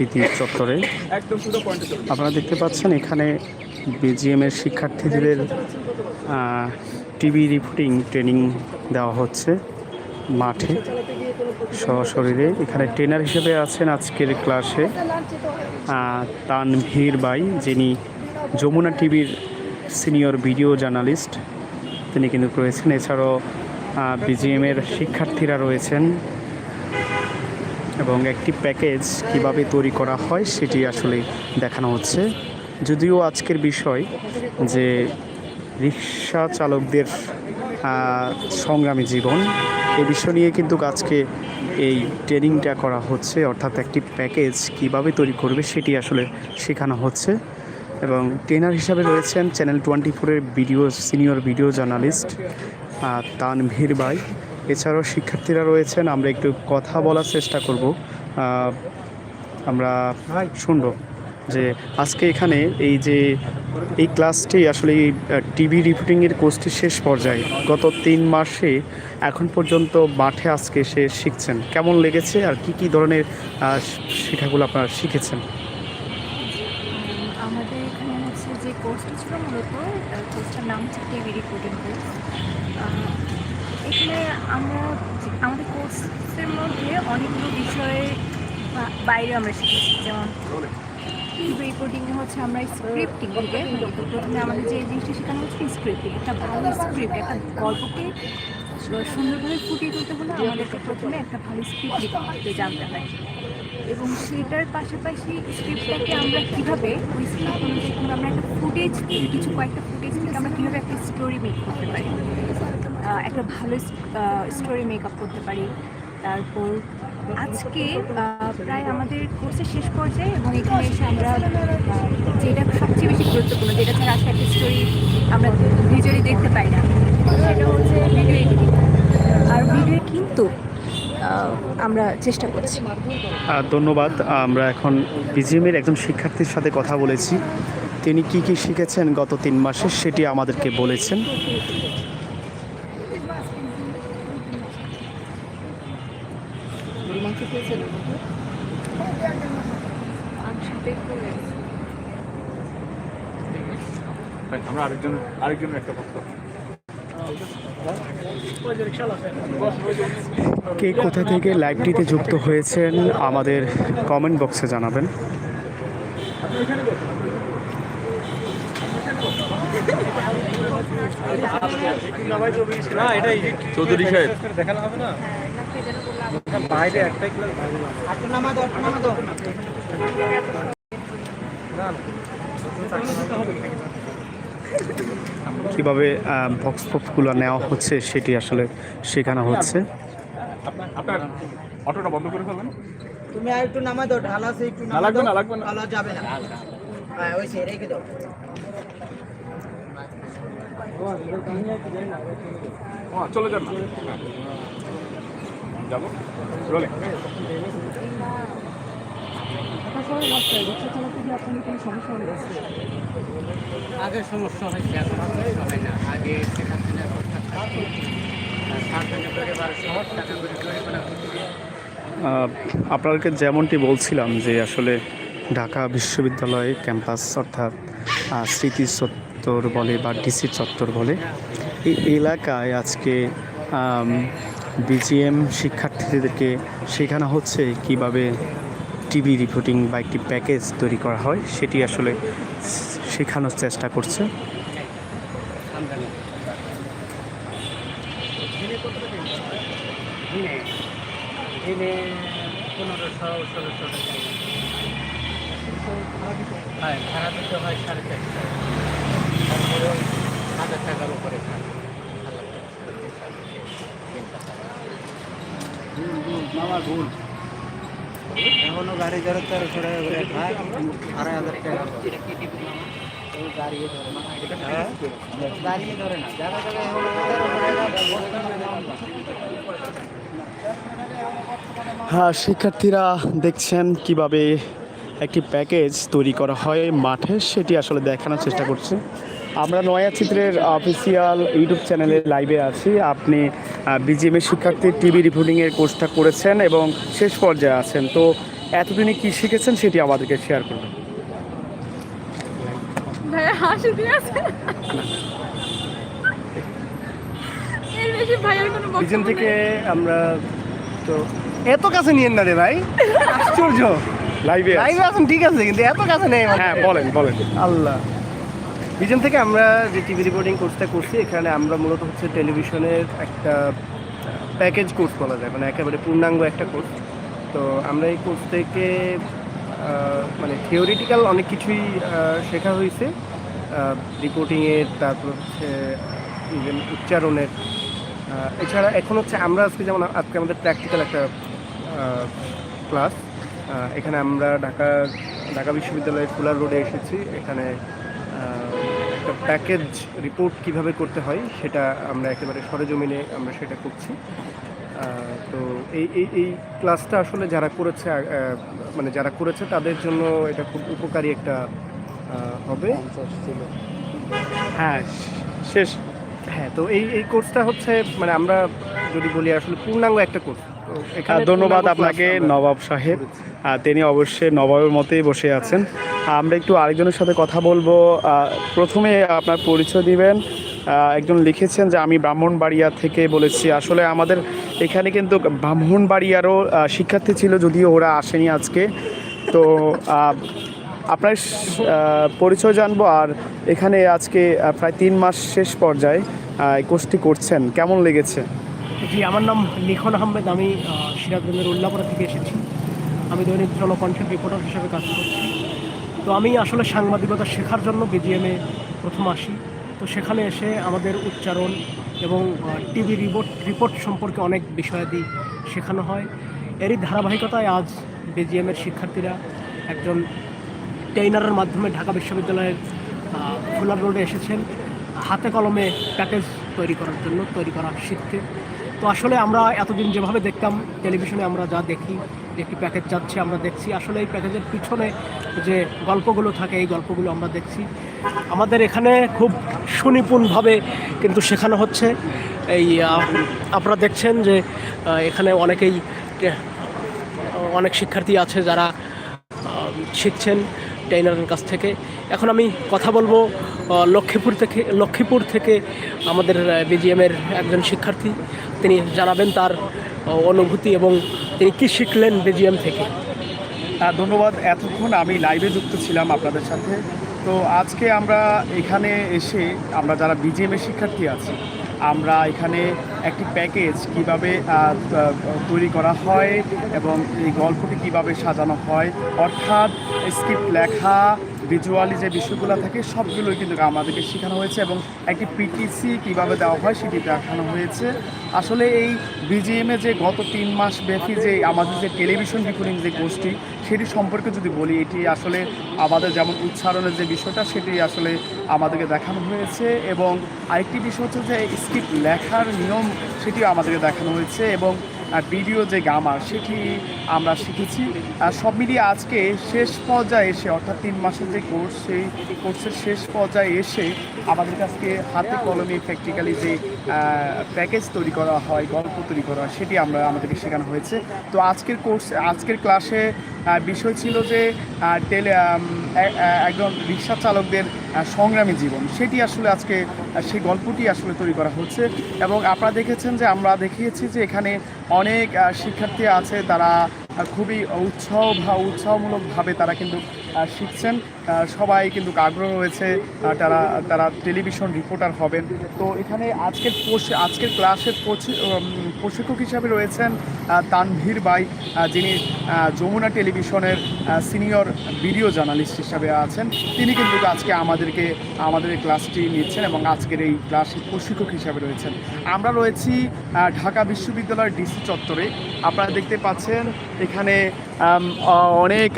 স্মৃতি চত্বরে। আপনারা দেখতে পাচ্ছেন এখানে বিজিএম এর শিক্ষার্থীদের টিভি রিপোর্টিং ট্রেনিং দেওয়া হচ্ছে মাঠে। সশরীরে এখানে ট্রেনার হিসেবে আছেন আজকের ক্লাসে তানভীর বাই যিনি যমুনা টিভির সিনিয়র ভিডিও জার্নালিস্ট। তিনি কিন্তু রয়েছেন। এছাড়াও বিজিএম এর শিক্ষার্থীরা রয়েছেন। এবং একটি প্যাকেজ কীভাবে তৈরি করা হয় সেটি আসলে দেখানো হচ্ছে। যদিও আজকের বিষয় যে রিক্সা চালকদের সংগ্রামী জীবন, এ বিষয় নিয়ে কিন্তু আজকে এই ট্রেনিংটা করা হচ্ছে, অর্থাৎ একটি প্যাকেজ কীভাবে তৈরি করবে সেটি আসলে শেখানো হচ্ছে। এবং ট্রেনার হিসাবে রয়েছেন চ্যানেল টোয়েন্টি ফোরের video, senior video journalist Tanvir ভাই। এছাড়াও শিক্ষার্থীরা রয়েছেন আমরা একটু কথা বলার চেষ্টা করব। আমরা শুনব যে আজকে এখানে এই যে এই ক্লাসটি আসলে টিভি রিপোর্টিংয়ের কোর্সটি শেষ পর্যায়ে গত তিন মাসে এখন পর্যন্ত মাঠে আজকে সে শিখছেন। কেমন লেগেছে আর কি কি ধরনের শেখাগুলো আপনারা শিখেছেন? আমাদের এখানে হচ্ছে যে কোর্সটা ছিল মূলত কোর্সটার নাম হচ্ছে টিভি রিপোর্টিং কোর্স। এখানে আমরা আমাদের কোর্সের মধ্যে অনেকগুলো বিষয়ে বাইরে আমরা শিখেছি, যেমন টিভি রিপোর্টিংয়ে হচ্ছে আমরা স্ক্রিপ্টিং থেকে প্রথমে আমাদের যে জিনিসটা শেখানো হচ্ছে স্ক্রিপ্টিং একটা ভালো স্ক্রিপ্ট একটা গল্পকে সুন্দরভাবে ফুটিয়ে তুলতে হলে আমাদেরকে প্রথমে একটা ভালো স্ক্রিপ্ট লিখতে জানতে হয়। এবং সেটার পাশাপাশি স্ক্রিপ্টটাকে আমরা কীভাবে, ওই স্ক্রিপ্ট অনুযায়ী আমরা একটা ফুটেজ কিছু কয়েকটা ফুটেজ থেকে আমরা কীভাবে একটা স্টোরি মেক করতে পারি। একটা ভালো স্টোরি মেক আপ করতে পারি। তারপর আজকে প্রায় আমাদের কোর্সের শেষ পর্যায়ে এবং এখানে এসে আমরা যেটা সবচেয়ে বেশি গুরুত্বপূর্ণ, যেটা ছাড়া আসলে একটা স্টোরি আমরা ভিজুয়ালি দেখতে পাই না, সেটা হচ্ছে ভিডিও এডিটিং আর ভিডিও কিন্তু আমরা চেষ্টা করছি। ধন্যবাদ। আমরা এখন বিজিএমের একজন শিক্ষার্থীর সাথে কথা বলেছি। তিনি কি কি শিখেছেন গত তিন মাসে, সেটি আমাদেরকে বলেছেন। আমরা আরেকজন আরেকজন একটা কথা কে কোথা থেকে লাইভটিতে যুক্ত হয়েছেন আমাদের কমেন্ট বক্সে জানাবেন। চৌধুরী সাহেব। কীভাবে বক্স বক্সগুলো নেওয়া হচ্ছে সেটি আসলে শেখানো হচ্ছে। আপনার অটোটা বন্ধ করে ফেলবেন। তুমি আর একটু নামা দাও ঢালা একটু নামা লাগবে না লাগবে না। ঢালা যাবে না। হ্যাঁ ওই সে রেখে দাও। চলে যান যাব। রোলে। আগে সমস্যা হয়েছে এখন সমস্যা হয় না। আগে সেখানে আহ, আপনাদেরকে যেমনটি বলছিলাম যে আসলে ঢাকা বিশ্ববিদ্যালয় ক্যাম্পাস অর্থাৎ স্মৃতি চত্বর বলে বা ডিসি চত্বর বলে এই এলাকায় আজকে বিজিএম শিক্ষার্থীদেরকে শেখানো হচ্ছে কীভাবে টিভি রিপোর্টিং বা একটি প্যাকেজ তৈরি করা হয়, সেটি আসলে শেখানোর চেষ্টা করছে। হ্যাঁ হয় সাড়ে চারশো। হাজার টাকার উপরে মামা ভুল এখনও গাড়ি ধরে খায়। আড়াই হাজার টাকা হ্যাঁ? হ্যাঁ শিক্ষার্থীরা দেখছেন কীভাবে একটি প্যাকেজ তৈরি করা হয় মাঠে, সেটি আসলে দেখানোর চেষ্টা করছে। আমরা নয়া চিত্রের অফিসিয়াল ইউটিউব চ্যানেলে লাইভে আছি। আপনি বিজিএমের শিক্ষার্থী টিভি রিপোর্টিংয়ের কোর্সটা করেছেন এবং শেষ পর্যায়ে আছেন। তো এতদিনে কি শিখেছেন সেটি আমাদেরকে শেয়ার করবেন ভাইয়া হাসি দিয়ে আছে। এর বেশি ভাইয়ার কোনো বক্তব্য পিছন থেকে আমরা তো এত কাছে নিয়েন না রে ভাই। আশ্চর্য। লাইভে লাইভে আছেন। ঠিক আছে কিন্তু এত কাছে নেই হ্যাঁ বলেন বলেন। আল্লাহ। ভিজন থেকে আমরা যে টিভি রিপোর্টিং কোর্সটা করছি, এখানে আমরা মূলত হচ্ছে টেলিভিশনের একটা প্যাকেজ কোর্স বলা যায় মানে একেবারে পূর্ণাঙ্গ একটা কোর্স তো আমরা এই কোর্স থেকে মানে থিওরিটিক্যাল অনেক কিছুই শেখা হয়েছে। রিপোর্টিংয়ের তারপর হচ্ছে ইভেন উচ্চারণের। এছাড়া এখন হচ্ছে আমরা আজকে যেমন, আজকে আমাদের প্র্যাকটিক্যাল একটা ক্লাস এখানে আমরা ঢাকা ঢাকা বিশ্ববিদ্যালয়ের ফুলার রোডে এসেছি। এখানে প্যাকেজ রিপোর্ট কীভাবে করতে হয় সেটা আমরা একেবারে সরেজমিনে আমরা সেটা করছি। তো এই এই এই ক্লাসটা আসলে যারা করেছে মানে যারা করেছে তাদের জন্য এটা খুব উপকারী একটা হবে। হ্যাঁ শেষ। হ্যাঁ তো এই এই কোর্সটা হচ্ছে মানে আমরা যদি বলি আসলে পূর্ণাঙ্গ একটা কোর্স ধন্যবাদ আপনাকে, নবাব সাহেব। তিনি অবশ্যই নবাবের মতেই বসে আছেন। আমরা একটু আরেকজনের সাথে কথা বলব। প্রথমে আপনার পরিচয় দিবেন। একজন লিখেছেন যে, আমি ব্রাহ্মণবাড়িয়া থেকে বলেছি। আসলে আমাদের এখানে কিন্তু ব্রাহ্মণবাড়িয়ারও শিক্ষার্থী ছিল, যদিও ওরা আসেনি আজকে। তো আপনার পরিচয় জানব। আর এখানে আজকে প্রায় তিন মাস শেষ পর্যায়ে কোর্সটি করছেন। কেমন লেগেছে? জি, আমার নাম লিখন আহমেদ, আমি সিরাজগঞ্জের উল্লাপাড়া থেকে এসেছি। আমি দৈনিক জনকণ্ঠের রিপোর্টার হিসেবে কাজ করছি। তো আমি আসলে সাংবাদিকতা শেখার জন্য বিজিএমে প্রথম আসি। তো সেখানে এসে আমাদের উচ্চারণ এবং টিভি রিপোর্ট রিপোর্ট সম্পর্কে অনেক বিষয়াদি শেখানো হয়। এরই ধারাবাহিকতায় আজ বিজিএমের শিক্ষার্থীরা একজন ট্রেইনারের মাধ্যমে ঢাকা বিশ্ববিদ্যালয়ের ফুলার রোডে এসেছেন। হাতে কলমে প্যাকেজ তৈরি করার জন্য, তৈরি করা শিখতে। তো আসলে আমরা এতদিন যেভাবে দেখতাম, টেলিভিশনে আমরা যা দেখি একটি প্যাকেজ যাচ্ছে আমরা দেখছি। আসলে এই প্যাকেজের পিছনে যে গল্পগুলো থাকে, এই গল্পগুলো আমরা দেখছি। আমাদের এখানে খুব সুনিপুণভাবে কিন্তু শেখানো হচ্ছে। এই আপনারা দেখছেন যে এখানে অনেকেই অনেক শিক্ষার্থী আছে যারা শিখছেন ট্রেনারের কাছ থেকে। এখন আমি কথা বলব লক্ষ্মীপুর থেকে লক্ষ্মীপুর থেকে আমাদের বিজিএমের একজন শিক্ষার্থী, তিনি জানাবেন তার অনুভূতি এবং তিনি কী শিখলেন বিজিএম থেকে। ধন্যবাদ। এতক্ষণ আমি লাইভে যুক্ত ছিলাম আপনাদের সাথে। তো আজকে আমরা এখানে এসে, আমরা যারা বিজিএম এর শিক্ষার্থী আছি, আমরা এখানে একটি প্যাকেজ কীভাবে তৈরি করা হয় এবং এই গল্পটি কীভাবে সাজানো হয়, অর্থাৎ স্ক্রিপ্ট লেখা ভিজুয়ালি যে বিষয়গুলো থাকে, সবগুলোই কিন্তু আমাদেরকে শেখানো হয়েছে এবং একটি পিটিসি কীভাবে দেওয়া হয় সেটি দেখানো হয়েছে। আসলে এই বিজিএমে যে গত তিন মাস ব্যাপী যে আমাদের যে টেলিভিশন রিপোর্টিং যে গোষ্ঠী, সেটি সম্পর্কে যদি বলি, এটি আসলে আমাদের যেমন উচ্চারণের যে বিষয়টা, সেটি আসলে আমাদেরকে দেখানো হয়েছে এবং আরেকটি বিষয় হচ্ছে যে স্ক্রিপ্ট লেখার নিয়ম, সেটিও আমাদেরকে দেখানো হয়েছে এবং ভিডিও যে গামার সেটি আমরা শিখেছি। সব মিলিয়ে আজকে শেষ পর্যায়ে এসে, অর্থাৎ তিন মাসের যে কোর্স, সেই কোর্সের শেষ পর্যায়ে এসে আমাদের কাছকে হাতে কলমে প্র্যাকটিক্যালি যে প্যাকেজ তৈরি করা হয়, গল্প তৈরি করা হয়, সেটি আমরা আমাদেরকে শেখানো হয়েছে। তো আজকের কোর্স, আজকের ক্লাসে বিষয় ছিল যে টেলে একজন রিক্সা চালকদের সংগ্রামী জীবন। সেটি আসলে আজকে সেই গল্পটি আসলে তৈরি করা হচ্ছে এবং আপনারা দেখেছেন যে, আমরা দেখিয়েছি যে, এখানে অনেক শিক্ষার্থী আছে, তারা খুবই উৎসাহ উৎসাহমূলকভাবে তারা কিন্তু শিখছেন। সবাই কিন্তু আগ্রহ রয়েছে তারা তারা টেলিভিশন রিপোর্টার হবেন। তো এখানে আজকের আজকের ক্লাসের প্রশিক্ষক হিসাবে রয়েছেন তানভীর বাই যিনি যমুনা টেলিভিশনের সিনিয়র ভিডিও জার্নালিস্ট হিসাবে আছেন। তিনি কিন্তু আজকে আমাদেরকে, আমাদের ক্লাসটি নিচ্ছেন এবং আজকের এই ক্লাসের প্রশিক্ষক হিসাবে রয়েছেন। আমরা রয়েছি ঢাকা বিশ্ববিদ্যালয়ের ডিসি চত্বরে। আপনারা দেখতে পাচ্ছেন, এখানে অনেক